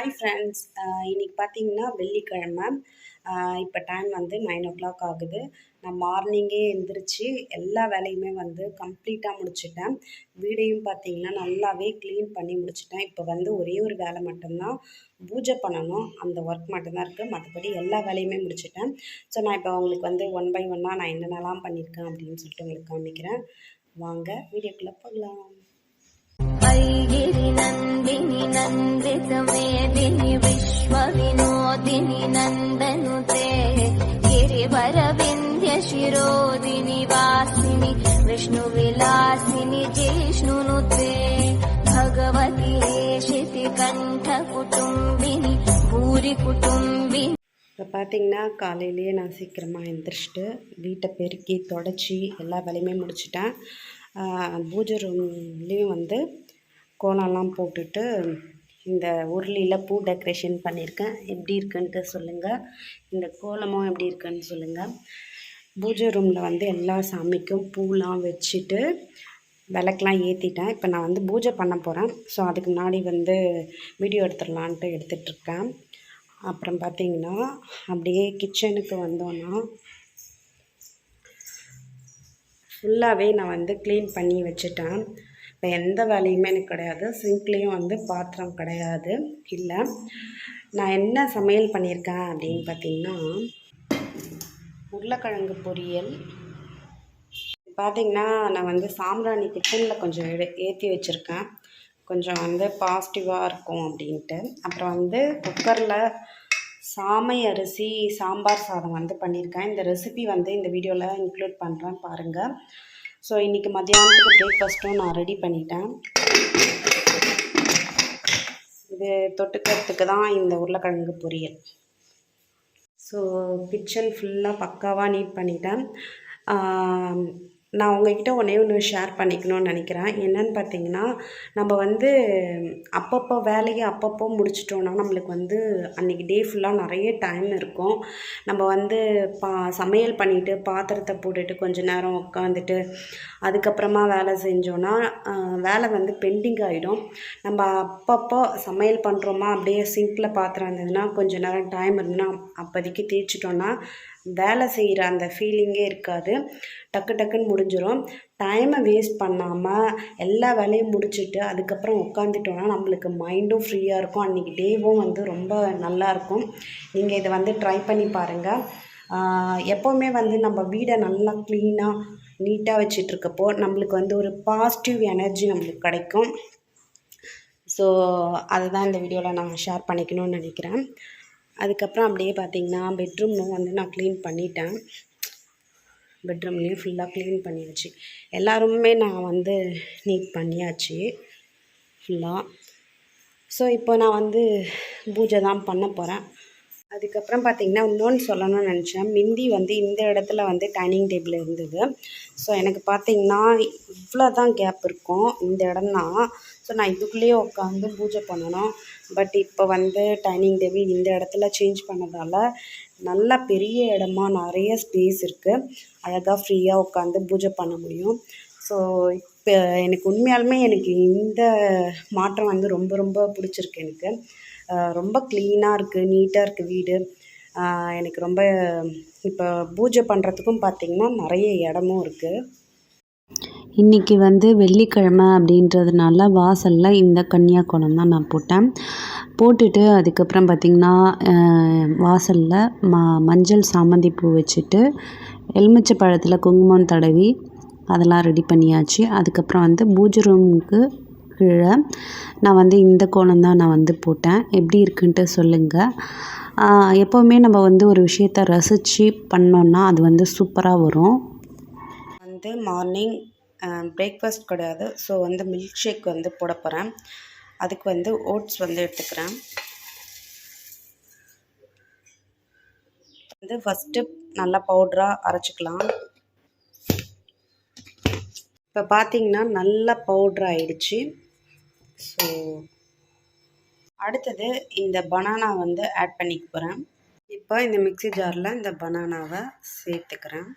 Hi friends இன்றைக்கி பார்த்தீங்கன்னா வெள்ளிக்கிழமை. இப்போ டைம் வந்து நைன் ஓ கிளாக் ஆகுது. நான் மார்னிங்கே எழுந்திரிச்சு எல்லா வேலையுமே வந்து கம்ப்ளீட்டாக முடிச்சிட்டேன். வீடையும் பார்த்தீங்கன்னா நல்லாவே க்ளீன் பண்ணி முடிச்சிட்டேன். இப்போ வந்து ஒரே ஒரு வேலை மட்டும்தான். பூஜை பண்ணணும். அந்த ஒர்க் மட்டும்தான் இருக்குது மற்றபடி எல்லா வேலையுமே முடிச்சிட்டேன். ஸோ நான் இப்போ உங்களுக்கு வந்து ஒன் பை ஒன்னாக நான் என்னென்னலாம் பண்ணியிருக்கேன் அப்படின்னு சொல்லிட்டு உங்களுக்கு காமிக்கிறேன். வாங்க வீடியோக்குள்ளே போகலாம். వైగిరి నందిని నందిత మేదిని విశ్వ వినోదిని నందనుతే గిరివర వింధ్య శిరోదిని వాసిని విష్ణు విలాసిని జిష్ణునుతే భగవతి శితి కంఠ కుటుంబిని பூரி குடும்பி இப்போ பார்த்தீங்கன்னா காலையிலேயே நான் சீக்கிரமாக எழுந்திரிச்சிட்டு வீட்டை பெருக்கி தொடச்சி எல்லா வேலையுமே முடிச்சிட்டேன். பூஜை ரூம்லேயும் வந்து கோலம்லாம் போட்டுட்டு இந்த உருளியில் பூ டெக்கரேஷன் பண்ணியிருக்கேன். எப்படி இருக்குன்ட்டு சொல்லுங்கள் இந்த கோலமும் எப்படி இருக்குன்னு சொல்லுங்கள் பூஜை ரூமில் வந்து எல்லா சாமிக்கும் பூலாம் வச்சுட்டு விளக்கெலாம் ஏற்றிட்டேன் இப்போ நான் வந்து பூஜை பண்ண போகிறேன் ஸோ அதுக்கு முன்னாடி வந்து வீடியோ எடுத்துடலான்ட்டு எடுத்துகிட்ருக்கேன் அப்புறம் பார்த்திங்கன்னா அப்படியே கிச்சனுக்கு வந்தோன்னா ஃபுல்லாகவே நான் வந்து க்ளீன் பண்ணி வச்சுட்டேன். இப்போ எந்த வேலையுமே எனக்கு கிடையாது. சிங்க்லேயும் வந்து பாத்திரம் கிடையாது. இல்லை. நான் என்ன சமையல் பண்ணியிருக்கேன் அப்படின்னு பார்த்தீங்கன்னா உருளைக்கிழங்கு பொரியல். பார்த்தீங்கன்னா நான் வந்து சாம்பிராணி கிச்சனில் கொஞ்சம் எடு ஏற்றி வச்சுருக்கேன். கொஞ்சம் வந்து பாசிட்டிவாக இருக்கும் அப்படின்ட்டு. அப்புறம் வந்து குக்கரில் சாமை அரிசி சாம்பார் சாதம் வந்து பண்ணியிருக்கேன். இந்த ரெசிபி வந்து இந்த வீடியோவில் இன்க்ளூட் பண்ணுறேன் பாருங்கள் ஸோ இன்றைக்கி மதியானத்துக்கு பிரேக்ஃபாஸ்ட்டும் நான் ரெடி பண்ணிட்டேன். இது தொட்டுக்கிறதுக்கு தான் இந்த உருளைக்கிழங்கு பொரியல். ஸோ கிச்சன் ஃபுல்லாக பக்காவாக நீட் பண்ணிட்டேன். நான் உங்ககிட்ட ஒன்றே ஒன்று ஷேர் பண்ணிக்கணும்னு நினைக்கிறேன். என்னன்னு பார்த்தீங்கன்னா நம்ம வந்து அப்பப்போ வேலையை அப்பப்போ முடிச்சிட்டோன்னா நம்மளுக்கு வந்து அன்றைக்கி டே ஃபுல்லாக நிறைய டைம் இருக்கும். நம்ம வந்து பா சமையல் பண்ணிவிட்டு பாத்திரத்தை போட்டுட்டு கொஞ்ச நேரம் உட்காந்துட்டு அதுக்கப்புறமா வேலை செஞ்சோன்னா வேலை வந்து பெண்டிங் ஆகிடும் நம்ம அப்பப்போ சமையல் பண்ணுறோமா அப்படியே சிங்கில் பாத்திரம் இருந்ததுன்னா கொஞ்ச நேரம் டைம் இருந்ததுன்னா அப்போதைக்கு தேய்ச்சிட்டோன்னா வேலை செய்கிற அந்த ஃபீலிங்கே இருக்காது. டக்கு டக்குன்னு முடிஞ்சிடும் டைமை வேஸ்ட் பண்ணாமல் எல்லா வேலையும் முடிச்சுட்டு அதுக்கப்புறம் உட்காந்துட்டோன்னா நம்மளுக்கு மைண்டும் ஃப்ரீயாக இருக்கும். அன்றைக்கி டேவும் வந்து ரொம்ப நல்லாயிருக்கும் நீங்கள் இதை வந்து ட்ரை பண்ணி பாருங்கள் எப்போவுமே வந்து நம்ம வீடை நல்லா க்ளீனாக நீட்டாக வச்சிட்ருக்கப்போ நம்மளுக்கு வந்து ஒரு பாசிட்டிவ் எனர்ஜி நம்மளுக்கு கிடைக்கும். ஸோ அதுதான் இந்த வீடியோவில் நான் ஷேர் பண்ணிக்கணும்னு நினைக்கிறேன். அதுக்கப்புறம் அப்படியே பார்த்தீங்கன்னா பெட்ரூமும் வந்து நான் க்ளீன் பண்ணிட்டேன். பெட்ரூம்லேயும் ஃபுல்லாக க்ளீன் பண்ணியாச்சு. எல்லா ரூமுமே நான் வந்து நீட் பண்ணியாச்சு. ஃபுல்லாக ஸோ இப்போ நான் வந்து பூஜை தான் பண்ண போகிறேன் அதுக்கப்புறம் பார்த்தீங்கன்னா இன்னொன்று சொல்லணும்னு நினச்சேன். மிந்தி வந்து இந்த இடத்துல வந்து டைனிங் டேபிள் இருந்தது. ஸோ எனக்கு பார்த்தீங்கன்னா இவ்வளோ தான் கேப் இருக்கும் இந்த இடம் தான் ஸோ நான் இதுக்குள்ளேயே உட்காந்து பூஜை பண்ணணும். பட் இப்போ வந்து டைனிங் டேபிள் இந்த இடத்துல சேஞ்ச் பண்ணதால் நல்லா பெரிய இடமா நிறைய ஸ்பேஸ் இருக்குது அழகாக ஃப்ரீயாக உட்காந்து பூஜை பண்ண முடியும். ஸோ இப்போ எனக்கு உண்மையாலுமே எனக்கு இந்த மாற்றம் வந்து ரொம்ப ரொம்ப பிடிச்சிருக்கு எனக்கு. ரொம்ப க்ளீனாக இருக்குது நீட்டாக இருக்குது வீடு. எனக்கு ரொம்ப இப்போ பூஜை பண்ணுறதுக்கும் பார்த்திங்கன்னா நிறைய இடமும் இருக்குது இன்றைக்கி வந்து வெள்ளிக்கிழமை அப்படின்றதுனால வாசலில் இந்த கன்னியா கோலம் தான் நான் போட்டேன். போட்டுட்டு அதுக்கப்புறம் பார்த்திங்கன்னா வாசலில் ம மஞ்சள் சாமந்தி பூ வச்சுட்டு எலுமிச்சை பழத்தில் குங்குமம் தடவி அதெல்லாம் ரெடி பண்ணியாச்சு. அதுக்கப்புறம் வந்து பூஜை ரூமுக்கு கீழே நான் வந்து இந்த கோணம் தான் நான் வந்து போட்டேன். எப்படி இருக்குன்ட்டு சொல்லுங்கள் எப்போவுமே நம்ம வந்து ஒரு விஷயத்த ரசித்து பண்ணோன்னா அது வந்து சூப்பராக வரும். வந்து மார்னிங் பிரேக்ஃபாஸ்ட் கிடையாது. ஸோ வந்து மில்க் ஷேக் வந்து போட போகிறேன் அதுக்கு வந்து ஓட்ஸ் வந்து எடுத்துக்கிறேன். வந்து ஃபஸ்ட்டு நல்லா பவுட்ராக அரைச்சிக்கலாம். இப்போ பார்த்தீங்கன்னா நல்லா பவுட்ரு ஆயிடுச்சு. ஸோ அடுத்தது இந்த பனானா வந்து ஆட் பண்ணிக்க போகிறேன் இப்போ இந்த மிக்ஸி ஜாரில் இந்த பனானாவை சேர்த்துக்கிறேன்.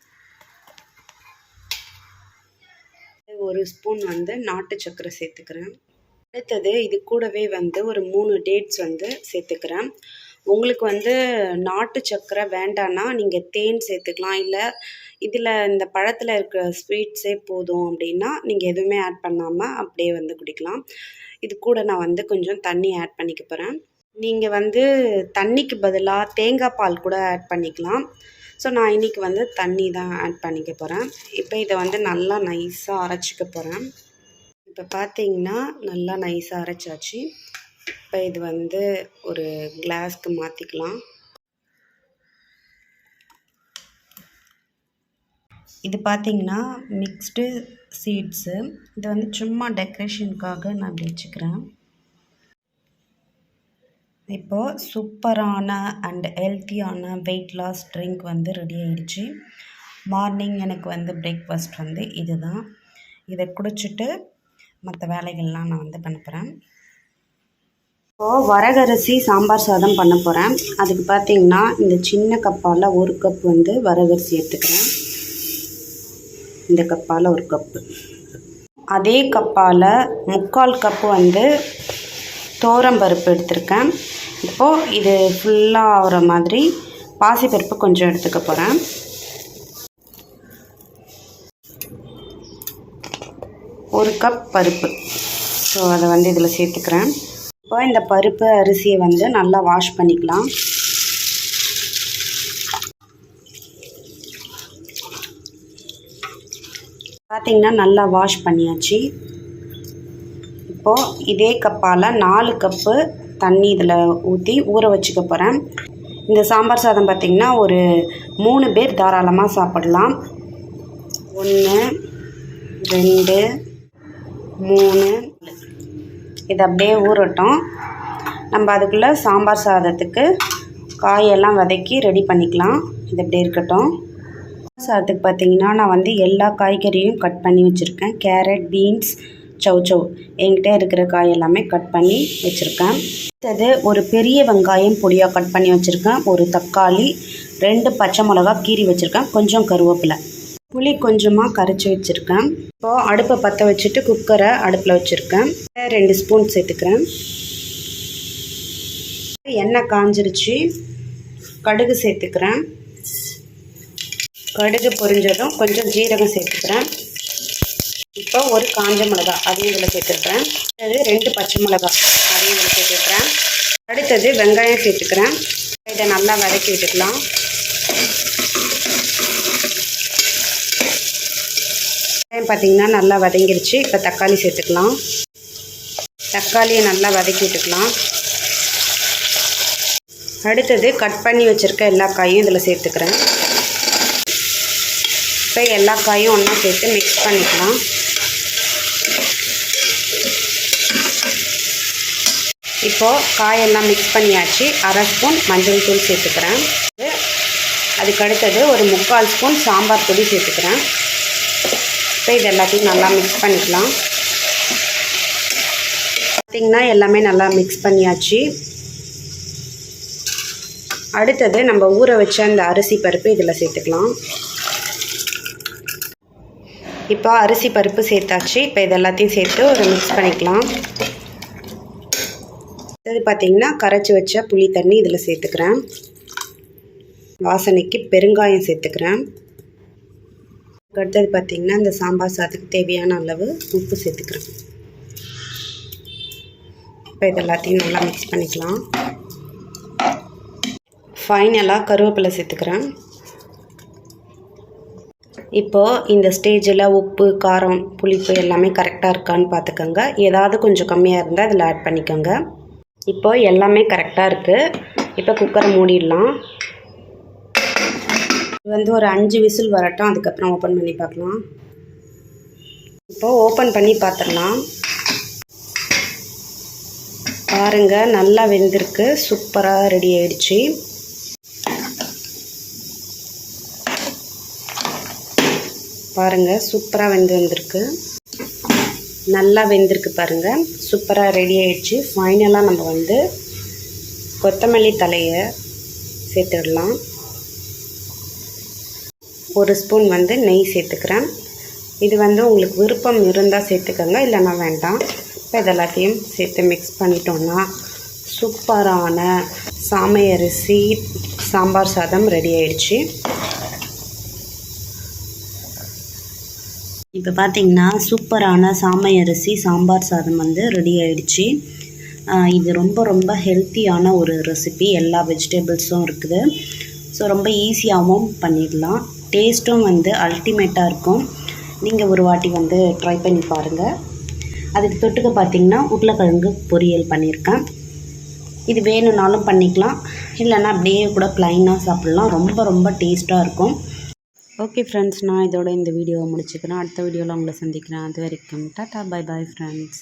ஒரு ஸ்பூன் வந்து நாட்டு சர்க்கரை சேர்த்துக்கிறேன். அடுத்தது இது கூடவே வந்து ஒரு மூணு டேட்ஸ் வந்து சேர்த்துக்கிறேன். உங்களுக்கு வந்து நாட்டு சர்க்கரை வேண்டான்னா நீங்கள் தேன் சேர்த்துக்கலாம். இல்லை இதில் இந்த பழத்தில் இருக்கிற ஸ்வீட்ஸே போதும் அப்படின்னா நீங்கள் எதுவுமே ஆட் பண்ணாமல் அப்படியே வந்து குடிக்கலாம். இது கூட நான் வந்து கொஞ்சம் தண்ணி ஆட் பண்ணிக்க போகிறேன் நீங்கள் வந்து தண்ணிக்கு பதிலாக தேங்காய் பால் கூட ஆட் பண்ணிக்கலாம். ஸோ நான் இன்றைக்கி வந்து தண்ணி தான் ஆட் பண்ணிக்க போகிறேன் இப்போ இதை வந்து நல்லா நைஸாக அரைச்சிக்க போகிறேன் இப்போ பார்த்தீங்கன்னா நல்லா நைஸாக அரைச்சாச்சு. இப்போ இது வந்து ஒரு கிளாஸ்க்கு மாற்றிக்கலாம் இது பார்த்திங்கன்னா மிக்ஸ்டு சீட்ஸு இது வந்து சும்மா டெக்கரேஷனுக்காக நான் இப்படி வச்சுக்கிறேன். இப்போது சூப்பரான அண்ட் ஹெல்த்தியான வெயிட் லாஸ் ட்ரிங்க் வந்து ரெடி ஆகிடுச்சு மார்னிங் எனக்கு வந்து பிரேக்ஃபாஸ்ட் வந்து இதுதான். இதை குடிச்சிட்டு மற்ற வேலைகள்லாம் நான் வந்து பண்ண இப்போது வரகரிசி சாம்பார் சாதம் பண்ண போகிறேன் அதுக்கு பார்த்தீங்கன்னா இந்த சின்ன கப்பால் ஒரு கப் வந்து வரகரிசி எடுத்துக்கிறேன். இந்த கப்பால் ஒரு கப்பு அதே கப்பால் முக்கால் கப்பு வந்து பருப்பு எடுத்திருக்கேன். இப்போது இது ஃபுல்லாக ஆகிற மாதிரி பாசிப்பருப்பு கொஞ்சம் எடுத்துக்க போகிறேன் ஒரு கப் பருப்பு. ஸோ அதை வந்து இதில் சேர்த்துக்கிறேன். இப்போ இந்த பருப்பு அரிசியை வந்து நல்லா வாஷ் பண்ணிக்கலாம். பார்த்திங்கன்னா நல்லா வாஷ் பண்ணியாச்சு. இப்போது இதே கப்பால் நாலு கப்பு தண்ணி இதில் ஊற்றி ஊற வச்சுக்க போகிறேன் இந்த சாம்பார் சாதம் பார்த்திங்கன்னா ஒரு மூணு பேர் தாராளமாக சாப்பிடலாம். ஒன்று ரெண்டு மூணு இது அப்படியே ஊறட்டும். நம்ம அதுக்குள்ளே சாம்பார் சாதத்துக்கு காயெல்லாம் வதக்கி ரெடி பண்ணிக்கலாம். இது அப்படியே இருக்கட்டும். சாதத்துக்கு பார்த்தீங்கன்னா நான் வந்து எல்லா காய்கறியும் கட் பண்ணி வச்சுருக்கேன். கேரட் பீன்ஸ் சௌ சௌ என்கிட்ட இருக்கிற காய் எல்லாமே கட் பண்ணி வச்சுருக்கேன். அடுத்தது ஒரு பெரிய வெங்காயம் பொடியாக கட் பண்ணி வச்சுருக்கேன். ஒரு தக்காளி ரெண்டு பச்சை மிளகா கீறி வச்சுருக்கேன். கொஞ்சம் கருவேப்பிலை. புளி கொஞ்சமாக கரைச்சி வச்சுருக்கேன். இப்போது அடுப்பை பற்ற வச்சுட்டு குக்கரை அடுப்பில் வச்சுருக்கேன். ரெண்டு ஸ்பூன் சேர்த்துக்கிறேன். எண்ணெய் காஞ்சிருச்சு. கடுகு சேர்த்துக்கிறேன். கடுகு பொரிஞ்சதும் கொஞ்சம் ஜீரகம் சேர்த்துக்கிறேன். இப்போ ஒரு காஞ்ச மிளகா அதையும் இதில் சேர்த்துக்கிறேன். அடுத்தது ரெண்டு பச்சை மிளகா அதையும் இதில் சேர்த்துக்கிறேன். அடுத்தது வெங்காயம் சேர்த்துக்கிறேன். இதை நல்லா வதக்கி விட்டுக்கலாம். வெங்காயம் பார்த்திங்கன்னா நல்லா வதங்கிருச்சு. இப்போ தக்காளி சேர்த்துக்கலாம். தக்காளியை நல்லா வதக்கி விட்டுக்கலாம். அடுத்தது கட் பண்ணி வச்சுருக்க எல்லா காயும் இதில் சேர்த்துக்கிறேன். இப்போ எல்லா காயும் ஒன்றா சேர்த்து மிக்ஸ் பண்ணிக்கலாம். இப்போது காயெல்லாம் மிக்ஸ் பண்ணியாச்சு. அரை ஸ்பூன் மஞ்சள் தூள் சேர்த்துக்கிறேன். அதுக்கு அடுத்தது ஒரு முக்கால் ஸ்பூன் சாம்பார் பொடி சேர்த்துக்கிறேன். இப்போ இது எல்லாத்தையும் நல்லா மிக்ஸ் பண்ணிக்கலாம். பார்த்திங்கன்னா எல்லாமே நல்லா மிக்ஸ் பண்ணியாச்சு. அடுத்தது நம்ம ஊற வச்ச அந்த அரிசி பருப்பு இதில் சேர்த்துக்கலாம். இப்போ அரிசி பருப்பு சேர்த்தாச்சு. இப்போ இது எல்லாத்தையும் சேர்த்து ஒரு மிக்ஸ் பண்ணிக்கலாம். அடுத்தது பார்த்திங்கன்னா கரைச்சி வச்ச புளி தண்ணி இதில் சேர்த்துக்கிறேன். வாசனைக்கு பெருங்காயம் சேர்த்துக்கிறேன். அடுத்தது பார்த்திங்கன்னா இந்த சாம்பார் சாதத்துக்கு தேவையான அளவு உப்பு சேர்த்துக்கிறேன் இப்போ இது எல்லாத்தையும் நல்லா மிக்ஸ் பண்ணிக்கலாம். ஃபைனலாக கருவேப்பிலை சேர்த்துக்கிறேன். இப்போது இந்த ஸ்டேஜில் உப்பு காரம் புளிப்பு எல்லாமே கரெக்டாக இருக்கான்னு பார்த்துக்கோங்க. ஏதாவது கொஞ்சம் கம்மியாக இருந்தால் அதில் ஆட் பண்ணிக்கோங்க. இப்போது எல்லாமே கரெக்டாக இருக்குது இப்போ குக்கரை மூடிடலாம். வந்து ஒரு அஞ்சு விசில் வரட்டும் அதுக்கப்புறம் ஓப்பன் பண்ணி பார்க்கலாம். இப்போது ஓப்பன் பண்ணி பார்த்துடலாம். பாருங்கள் நல்லா வெந்திருக்கு. சூப்பராக ரெடி ஆயிடுச்சு. பாருங்கள் சூப்பராக வெந்து வந்திருக்கு. நல்லா வெந்திருக்கு பாருங்கள் சூப்பராக ரெடி ஆயிடுச்சு. ஃபைனலாக நம்ம வந்து கொத்தமல்லி தலையை சேர்த்துடலாம். ஒரு ஸ்பூன் வந்து நெய் சேர்த்துக்கிறேன். இது வந்து உங்களுக்கு விருப்பம் இருந்தால் சேர்த்துக்கோங்க இல்லைன்னா வேண்டாம். இப்போ இது எல்லாத்தையும் சேர்த்து மிக்ஸ் பண்ணிட்டோன்னா சூப்பரான சாமை அரிசி சாம்பார் சாதம் ரெடி ஆயிடுச்சு. இப்போ பார்த்தீங்கன்னா சூப்பரான சாமை அரிசி சாம்பார் சாதம் வந்து ரெடி ஆயிடுச்சு. இது ரொம்ப ரொம்ப ஹெல்த்தியான ஒரு ரெசிபி எல்லா வெஜிடபிள்ஸும் இருக்குது. ஸோ ரொம்ப ஈஸியாகவும் பண்ணிடலாம். டேஸ்ட்டும் வந்து அல்டிமேட்டாக இருக்கும். நீங்கள் ஒரு வாட்டி வந்து ட்ரை பண்ணி பாருங்கள் அதுக்கு தொட்டுக்க பார்த்தீங்கன்னா உருளைக்கிழங்கு பொரியல் பண்ணியிருக்கேன். இது வேணும்னாலும் பண்ணிக்கலாம். இல்லைன்னா அப்படியே கூட ப்ளைனாக சாப்பிட்லாம். ரொம்ப ரொம்ப டேஸ்ட்டாக இருக்கும். ஓகே ஃப்ரெண்ட்ஸ் நான் இதோட இந்த வீடியோவை முடிச்சுக்கிறேன். அடுத்த வீடியோவில் உங்களை சந்திக்கிறேன். அது வரைக்கும் டாட்டா பை பாய் ஃப்ரெண்ட்ஸ்